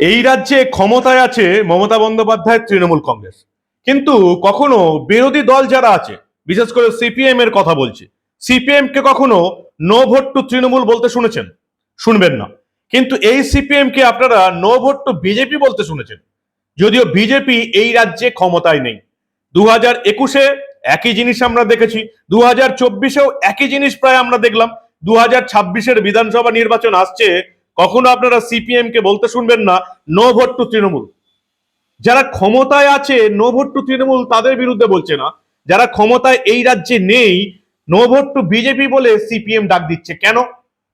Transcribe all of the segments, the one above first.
এই রাজ্যে ক্ষমতায় আছে মমতা বন্দ্যোপাধ্যায়, তৃণমূল কংগ্রেস। কিন্তু কখনো বিরোধী দল যারা আছে, বিশেষ করে সিপিএম এর কথা বলছি, সিপিএম কে কখনো নো ভোট টু তৃণমূল বলতে শুনেছেন? শুনবেন না। কিন্তু এই সিপিএম কে আপনারা নো ভোট টু বিজেপি বলতে শুনেছেন? যদিও বিজেপি এই রাজ্যে ক্ষমতায় নেই। দু হাজার একুশে একই জিনিস আমরা দেখেছি দু হাজার চব্বিশেও একই জিনিস প্রায় আমরা দেখলাম দু হাজার ছাব্বিশের বিধানসভা নির্বাচন আসছে কখনো আপনারা সিপিএম কে বলতে শুনবেন না নো ভোট টু তৃণমূল। যারা ক্ষমতায় আছে নো ভোট টু তৃণমূল তাদের বিরুদ্ধে বলছে না। যারা ক্ষমতায় এই রাজ্যে নেই নো ভোট টু বিজেপি বলে সিপিএম ডাক দিচ্ছে। কেন?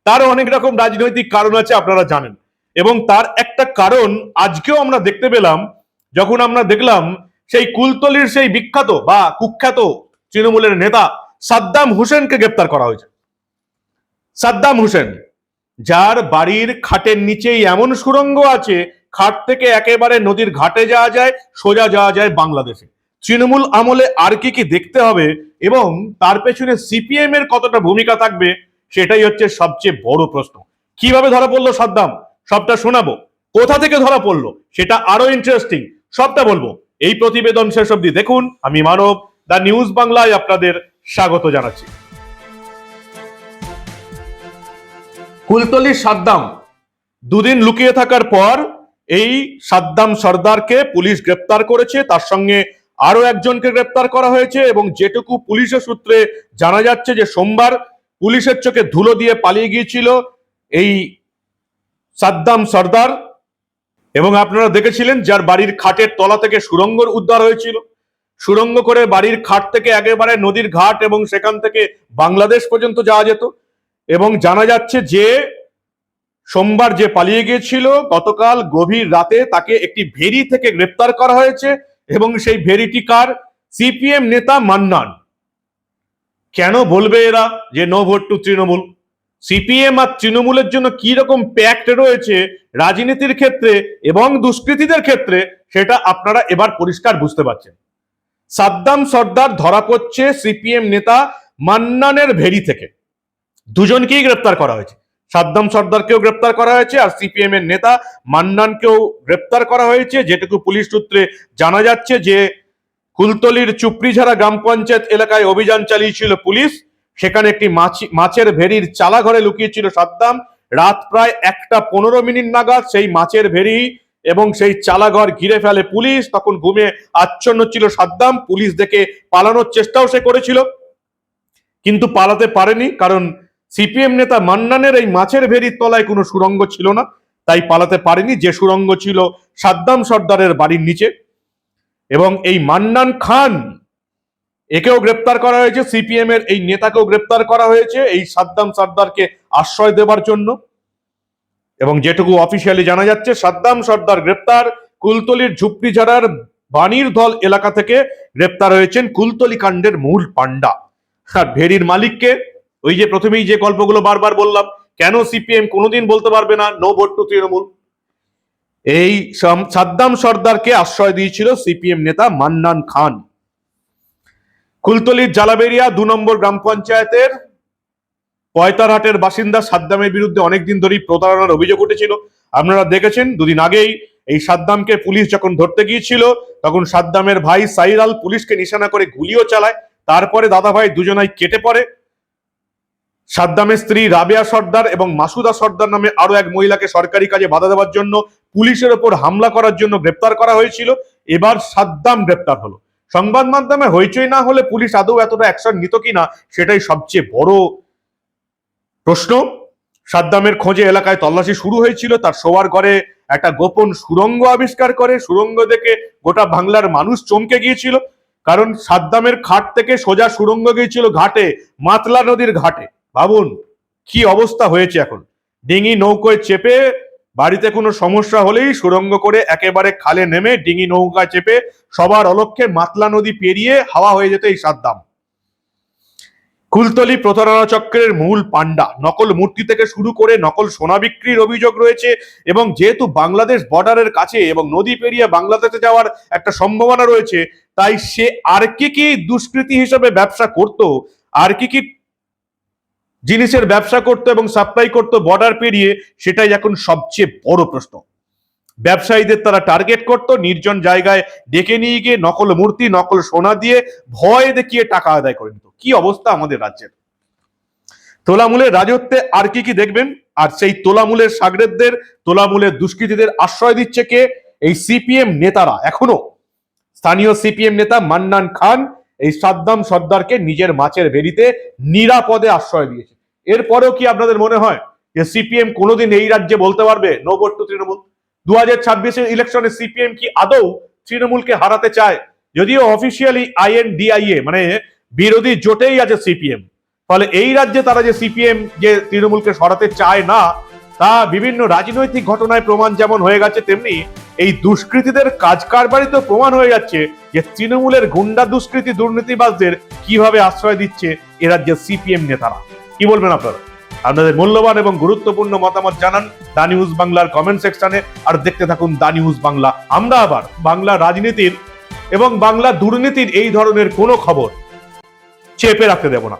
তার অনেক রকম রাজনৈতিক কারণ আছে, আপনারা জানেন। এবং তার একটা কারণ আজকেও আমরা দেখতে পেলাম, যখন আমরা দেখলাম সেই কুলতলির সেই বিখ্যাত বা কুখ্যাত তৃণমূলের নেতা সাদ্দাম হোসেনকে গ্রেপ্তার করা হয়েছে। সাদ্দাম হোসেন। যার বাড়ির খাটের নিচেই এমন সুড়ঙ্গ আছে, খাট থেকে একেবারে নদীর ঘাটে যাওয়া যায়, সোজা যাওয়া যায় বাংলাদেশে। তৃণমূল আমলে আর কি কি দেখতে হবে এবং তার পেছনে সিপিএম এর কতটা ভূমিকা থাকবে, সেটাই হচ্ছে সবচেয়ে বড় প্রশ্ন। কীভাবে ধরা পড়ল সাদ্দাম? সবটা শোনাবো। কোথা থেকে ধরা পড়ল? সেটা আরও ইন্টারেস্টিং সবটা বলব। এই প্রতিবেদন শেষ অব্দি দেখুন। আমি মানব দা নিউজ বাংলায় আপনাদের স্বাগত জানাচ্ছি। কুলতলির সাদ্দাম। দুদিন লুকিয়ে থাকার পর এই সাদ্দাম সর্দারকে পুলিশ গ্রেপ্তার করেছে। তার সঙ্গে আরও একজনকে গ্রেপ্তার করা হয়েছে এবং যেটুকু পুলিশের সূত্রে জানা যাচ্ছে যে সোমবার পুলিশের চোখে ধুলো দিয়ে পালিয়ে গিয়েছিল এই সাদ্দাম সর্দার। এবং আপনারা দেখেছিলেন যার বাড়ির খাটের তলা থেকে সুরঙ্গর উদ্ধার হয়েছিল। সুরঙ্গ করে বাড়ির খাট থেকে একেবারে নদীর ঘাট এবং সেখান থেকে বাংলাদেশ পর্যন্ত যাওয়া যেত। এবং জানা যাচ্ছে যে সোমবার যে পালিয়ে গিয়েছিল, গতকাল গভীর রাতে তাকে একটি ভেরি থেকে গ্রেপ্তার করা হয়েছে এবং সেই ভেরিটি কার? সিপিএম নেতা মান্নান। কেন বলবে এরা যে no vote to Trinamool? CPM আর তৃণমূলের জন্য কি রকম প্যাক্ট রয়েছে রাজনীতির ক্ষেত্রে এবং দুষ্কৃতীদের ক্ষেত্রে, সেটা আপনারা এবার পরিষ্কার বুঝতে পারছেন। সাদ্দাম সর্দার ধরা পড়ছে সিপিএম নেতা মান্নানের ভেরি থেকে। দুজনকেই গ্রেপ্তার করা হয়েছে। সাদ্দাম সর্দারকেও গ্রেপ্তার করা হয়েছে আর সিপিএম এর নেতা মান্নানকেও গ্রেপ্তার করা হয়েছে। যেটুকু পুলিশ সূত্রে জানা যাচ্ছে যে, কুলতলির চুপড়িঝাড়া গ্রাম পঞ্চায়েত এলাকায় অভিযান চালিয়েছিল পুলিশ। সেখানে একটি মাছি- মাছের ভেরির চালা ঘরে লুকিয়েছিল সাদ্দাম। রাত প্রায় একটা পনেরো মিনিট নাগাদ সেই মাছের ভেরি এবং সেই চালাঘর ঘিরে ফেলে পুলিশ। তখন ঘুমে আচ্ছন্ন ছিল সাদ্দাম। পুলিশ দেখে পালানোর চেষ্টাও সে করেছিল। কিন্তু পালাতে পারেনি কারণ সিপিএম নেতা মান্নানের এই মাছের ভেরির তলায় কোনো সুরঙ্গ ছিল না, তাই পালাতে পারেনি। যে সুরঙ্গ ছিল সাদ্দাম সর্দারের বাড়ির নিচে। এবং এই মান্নান খান, একেও গ্রেপ্তার করা হয়েছে সিপিএম এর এই নেতাকেও গ্রেপ্তার করা হয়েছে এই সাদ্দাম সর্দারকে আশ্রয় দেবার জন্য। এবং যেটুকু অফিসিয়ালি জানা যাচ্ছে, সাদ্দাম সর্দার গ্রেপ্তার কুলতলির ঝুপড়িঝাড়ার বাণীর দল এলাকা থেকে গ্রেপ্তার হয়েছেন কুলতলি কাণ্ডের মূল পাণ্ডা। ভেরির মালিককে ওই যে প্রথমেই যে গল্পগুলো বারবার বললাম, কেন সিপিএম কোনোদিন বলতে পারবে না? No vote to Trinamool. এই সাদ্দাম সর্দারকে আশ্রয় দিয়েছিল সিপিএম নেতা মান্নান খান। কুলতলির জালাবেরিয়া দু নম্বর গ্রাম পঞ্চায়েতের পয়তারহাটের বাসিন্দা সাদ্দামের বিরুদ্ধে অনেকদিন ধরেই প্রতারণার অভিযোগ উঠেছিল। আপনারা দেখেছেন, দুদিন আগেই এই সাদ্দামকে পুলিশ যখন ধরতে গিয়েছিল, তখন সাদ্দামের ভাই সাইরাল পুলিশকে নিশানা করে গুলিও চালায়। তারপরে দাদা ভাই দুজনাই কেটে পড়ে। সাদ্দামের স্ত্রী রাবেয়া সর্দার এবং মাসুদা সর্দার নামে আরও এক মহিলাকে সরকারি কাজে বাধা দেওয়ার জন্য পুলিশের ওপর হামলা করার জন্য গ্রেপ্তার করা হয়েছিল। এবার সাদ্দাম গ্রেপ্তার হলো। সংবাদ মাধ্যমে হইচই না হলে পুলিশ আদৌ এতটা অ্যাকশন নিত কিনা সেটাই সবচেয়ে বড় প্রশ্ন। সাদ্দামের খোঁজে এলাকায় তল্লাশি শুরু হয়েছিল। তার শোয়ার ঘরে একটা গোপন সুরঙ্গ আবিষ্কার করে। সুরঙ্গ দেখে গোটা বাংলার মানুষ চমকে গিয়েছিল। কারণ সাদ্দামের খাট থেকে সোজা সুরঙ্গ গিয়েছিল ঘাটে, মাতলা নদীর ঘাটে। ভাবুন, কি অবস্থা হয়েছে এখন? ডিঙি নৌকোয় চেপে বাড়িতে কোনো সমস্যা হলেই সুরঙ্গ করে একেবারে খালে নেমে ডিঙি নৌকা চেপে সবার অলক্ষে মাতলা নদী পেরিয়ে হাওয়া হয়ে যেত এই সাদ্দাম কুলতলি প্রতারণা চক্রের মূল পাণ্ডা, নকল মূর্তি থেকে শুরু করে নকল সোনা বিক্রির অভিযোগ রয়েছে এবং যেহেতু বাংলাদেশ বর্ডারের কাছে এবং নদী পেরিয়ে বাংলাদেশে যাওয়ার একটা সম্ভাবনা রয়েছে, তাই সে আর কি কি দুষ্কৃতি হিসেবে ব্যবসা করত, আর কি কি জিনিসের ব্যবসা করতো এবং সাপ্লাই করতো বর্ডার পেরিয়ে, সেটাই এখন সবচেয়ে বড় প্রশ্ন। ব্যবসায়ীদের তারা টার্গেট করত, নির্জন জায়গায় ডেকে নিয়ে গিয়ে নকল মূর্তি, নকল সোনা দিয়ে ভয় দেখিয়ে টাকা আদায় করে নিত। কি অবস্থা আমাদের রাজ্যের? তোলামূলের রাজত্বে আর কি কি দেখবেন? আর সেই তোলামূলের সাগরেদদের, তোলামূলের দুষ্কৃতীদের আশ্রয় দিচ্ছে কে? এই সিপিএম নেতারা, এখনও। স্থানীয় সিপিএম নেতা মান্নান খান এই সাদ্দাম সর্দারকে নিজের মাছের বেরিতে নিরাপদে আশ্রয় দিয়েছে। এরপরেও কি আপনাদের মনে হয় যে সিপিএম কোনোদিন এই রাজ্যে বলতে পারবে? No vote to Trinamool. দু হাজার ছাব্বিশের ইলেকশনে সিপিএম কি আদৌ তৃণমূলকে হারাতে চায়? যদিও অফিসিয়ালি আইএনডিআইএ মানে বিরোধী জোটেই আছে সিপিএম। ফলে এই রাজ্যে তারা যে সিপিএম যে তৃণমূলকে সরাতে চায় না, তা বিভিন্ন রাজনৈতিক ঘটনায় প্রমাণ যেমন হয়ে গেছে, তেমনি এই দুষ্কৃতীদের কাজ কারবারই তো প্রমাণ হয়ে যাচ্ছে যে তৃণমূলের গুন্ডা দুষ্কৃতী দুর্নীতিবাজদের কীভাবে আশ্রয় দিচ্ছে এ সিপিএম নেতারা। কি বলবেন আপনারা? আপনাদের মূল্যবান এবং গুরুত্বপূর্ণ মতামত জানান দা নিউজ বাংলার কমেন্ট সেকশনে আর দেখতে থাকুন দা নিউজ বাংলা। আমরা আবার বাংলা রাজনীতির এবং বাংলা দুর্নীতির এই ধরনের কোনো খবর চেপে রাখতে দেব না।